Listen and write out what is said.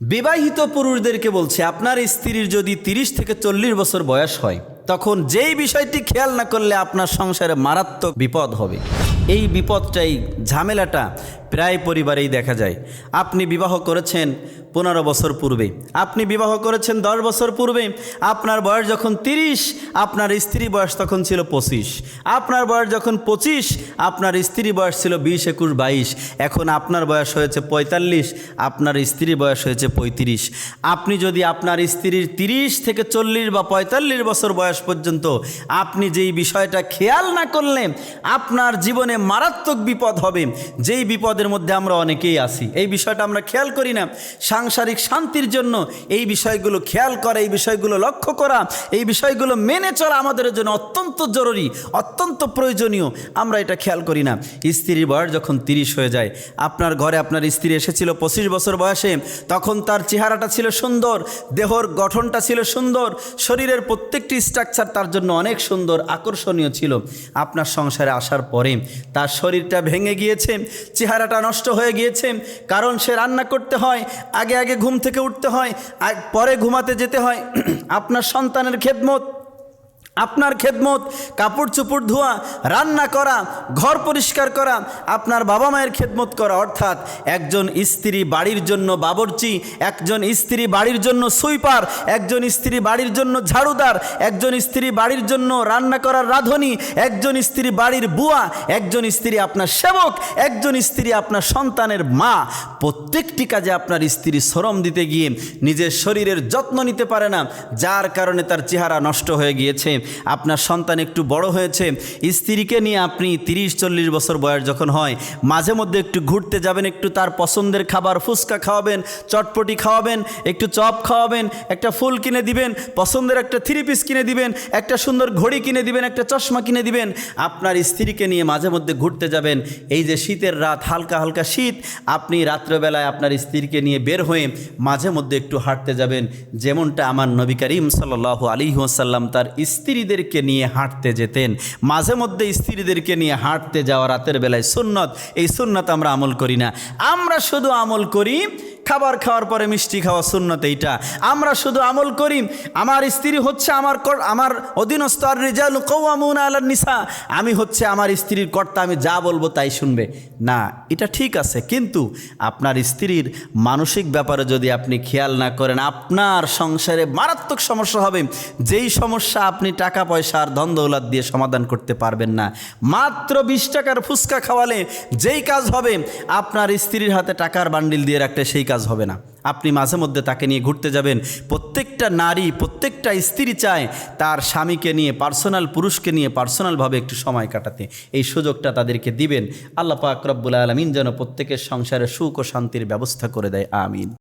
বিবাহিত পুরুষদেরকে বলছে, আপনার স্ত্রীর যদি তিরিশ থেকে চল্লিশ বছর বয়স হয়, তখন যেই বিষয়টি খেয়াল না করলে আপনার সংসারে মারাত্মক বিপদ হবে। এই বিপদটাই, ঝামেলাটা প্রায় পরিবারেই দেখা যায়। আপনি বিবাহ করেছেন পনেরো বছর পূর্বে। আপনি বিবাহ করেছেন দশ বছর পূর্বে। আপনার বয়স যখন তিরিশ, আপনার স্ত্রী বয়স তখন ছিল পঁচিশ। আপনার বয়স যখন পঁচিশ, আপনার স্ত্রী বয়স ছিল বিশ, একুশ, বাইশ। এখন আপনার বয়স হয়েছে পঁয়তাল্লিশ, আপনার স্ত্রীর বয়স হয়েছে পঁয়ত্রিশ। আপনি যদি আপনার স্ত্রীর তিরিশ থেকে চল্লিশ বা পঁয়তাল্লিশ বছর বয়স পর্যন্ত আপনি যেই বিষয়টা খেয়াল না করলে আপনার জীবনে মারাত্মক বিপদ হবে। যেই বিপদের মধ্যে আমরা অনেকেই আছি। এই বিষয়টা আমরা খেয়াল করি না। সাংসারিক শান্তির জন্য এই বিষয়গুলো খেয়াল করা, এই বিষয়গুলো লক্ষ্য করা, এই বিষয়গুলো মেনে চলা আমাদের জন্য অত্যন্ত জরুরি, অত্যন্ত প্রয়োজনীয়। আমরা এটা খেয়াল করি না। স্ত্রীর বয়স যখন তিরিশ হয়ে যায়, আপনার ঘরে আপনার স্ত্রী এসেছিল পঁচিশ বছর বয়সে, তখন তার চেহারাটা ছিল সুন্দর, দেহর গঠনটা ছিল সুন্দর, শরীরের প্রত্যেকটি স্ট্রাকচার তার জন্য অনেক সুন্দর, আকর্ষণীয় ছিল। আপনার সংসারে আসার পরে তার শরীরটা ভেঙে গিয়েছে চেহারাটা নষ্ট হয়ে গিয়েছেন কারণ সে রান্না করতে হয়, আগে আগে ঘুম থেকে উঠতে হয় পরে ঘুমাতে যেতে হয়। আপনার সন্তানের খেদমত। আপনার খেদমত, কাপড় চুপড় ধোয়া, রান্না করা, ঘর পরিষ্কার করা, আপনার বাবা মায়ের খেদমত করা। অর্থাৎ একজন স্ত্রী বাড়ির জন্য বাবরচি, একজন স্ত্রী বাড়ির জন্য সুইপার, একজন স্ত্রী বাড়ির জন্য ঝাড়ুদার, একজন স্ত্রী বাড়ির জন্য রান্না করার রাঁধুনি, একজন স্ত্রী বাড়ির বুয়া, একজন স্ত্রী আপনার সেবক, একজন স্ত্রী আপনার সন্তানের মা। প্রত্যেকটি কাজে আপনার স্ত্রী শ্রম দিতে গিয়ে নিজের শরীরের যত্ন নিতে পারে না, যার কারণে তার চেহারা নষ্ট হয়ে গিয়েছে। আপনার সন্তান একটু বড় হয়েছে, স্ত্রীকে নিয়ে আপনি তিরিশ, চল্লিশ বছর বয়স যখন হয়, মাঝে মধ্যে একটু ঘুরতে যাবেন, একটু তার পছন্দের খাবার ফুচকা খাওয়াবেন, চটপটি খাওয়াবেন, একটু চপ খাওয়াবেন, একটা ফুল কিনে দিবেন, পছন্দের একটা থ্রি পিস কিনে দিবেন, একটা সুন্দর ঘড়ি কিনে দিবেন, একটা চশমা কিনে দিবেন, আপনার স্ত্রীকে নিয়ে মাঝে মধ্যে ঘুরতে যাবেন, এই যে শীতের রাত, হালকা হালকা শীত, আপনি রাত্রেবেলায় আপনার স্ত্রীকে নিয়ে বের হয়ে মাঝে মধ্যে একটু হাঁটতে যাবেন, যেমনটা আমার নবী করিম সাল্লাহ আলী ওসাল্লাম তার স্ত্রীদেরকে নিয়ে হাঁটতে যেতেন। মাঝে মধ্যে স্ত্রীদেরকে নিয়ে হাঁটতে যাওয়া রাতের বেলায় সুন্নত। এই সুন্নত আমরা আমল করি না। আমরা শুধু আমল করি খাবার খাওয়ার পরে মিষ্টি খাওয়া সুন্নত এইটা। আমরা শুধু আমল করি আমার স্ত্রী হচ্ছে আমার আমার অধীনস্থ, আর রেজাল কৌয়ামুন আলার নিসা। আমি হচ্ছে আমার স্ত্রীর কর্তা, আমি যা বলব তাই শুনবে। না, এটা ঠিক আছে, কিন্তু আপনার স্ত্রীর মানসিক ব্যাপারে যদি আপনি খেয়াল না করেন, আপনার সংসারে মারাত্মক সমস্যা হবে। যেই সমস্যা আপনি টাকা, পয়সা আর ধন, দৌলত দিয়ে সমাধান করতে পারবেন না। মাত্র বিশ টাকার ফুচকা খাওয়ালে যেই কাজ হবে, আপনার স্ত্রীর হাতে টাকার বান্ডিল দিয়ে রাখলে সেই কাজ হবে না। আপনি মাঝে মধ্যে তাকে নিয়ে ঘুরতে যাবেন। প্রত্যেকটা নারী, প্রত্যেকটা স্ত্রী চায় তার স্বামীকে নিয়ে, পার্সোনাল পুরুষকে নিয়ে পার্সোনালভাবে একটু সময় কাটাতে। এই সুযোগটা তাদেরকে দিবেন। আল্লাহ পাক আলমিন যেন প্রত্যেকের সংসারে সুখ ও শান্তির ব্যবস্থা করে দেয়। আমিন।